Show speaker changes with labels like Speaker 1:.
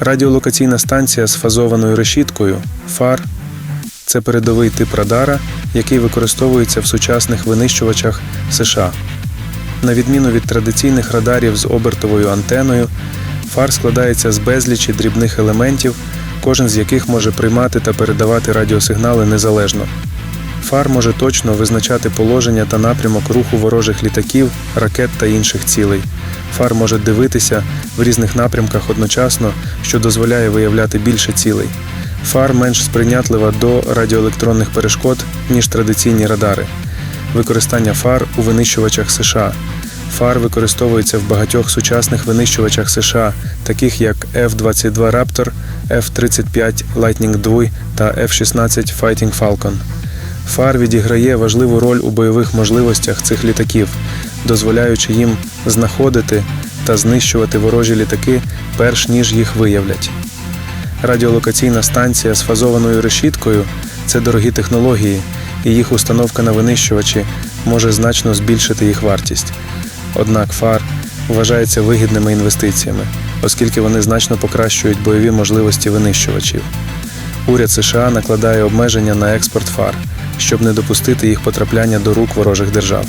Speaker 1: Радіолокаційна станція з фазованою решіткою ФАР це передовий тип радара, який використовується в сучасних винищувачах США. На відміну від традиційних радарів з обертовою антеною, фар складається з безлічі дрібних елементів, кожен з яких може приймати та передавати радіосигнали незалежно. Фар може точно визначати положення та напрямок руху ворожих літаків, ракет та інших цілей. Фар може дивитися в різних напрямках одночасно, що дозволяє виявляти більше цілей. Фар менш сприйнятлива до радіоелектронних перешкод, ніж традиційні радари. Використання фар у винищувачах США. Фар використовується в багатьох сучасних винищувачах США, таких як F-22 Raptor, F-35 Lightning II та F-16 Fighting Falcon. Фар відіграє важливу роль у бойових можливостях цих літаків, дозволяючи їм знаходити та знищувати ворожі літаки, перш ніж їх виявлять. Радіолокаційна станція з фазованою решіткою це дорогі технології, і їх установка на винищувачі може значно збільшити їх вартість. Однак фар вважається вигідними інвестиціями, оскільки вони значно покращують бойові можливості винищувачів. Уряд США накладає обмеження на експорт фар, щоб не допустити їх потрапляння до рук ворожих держав.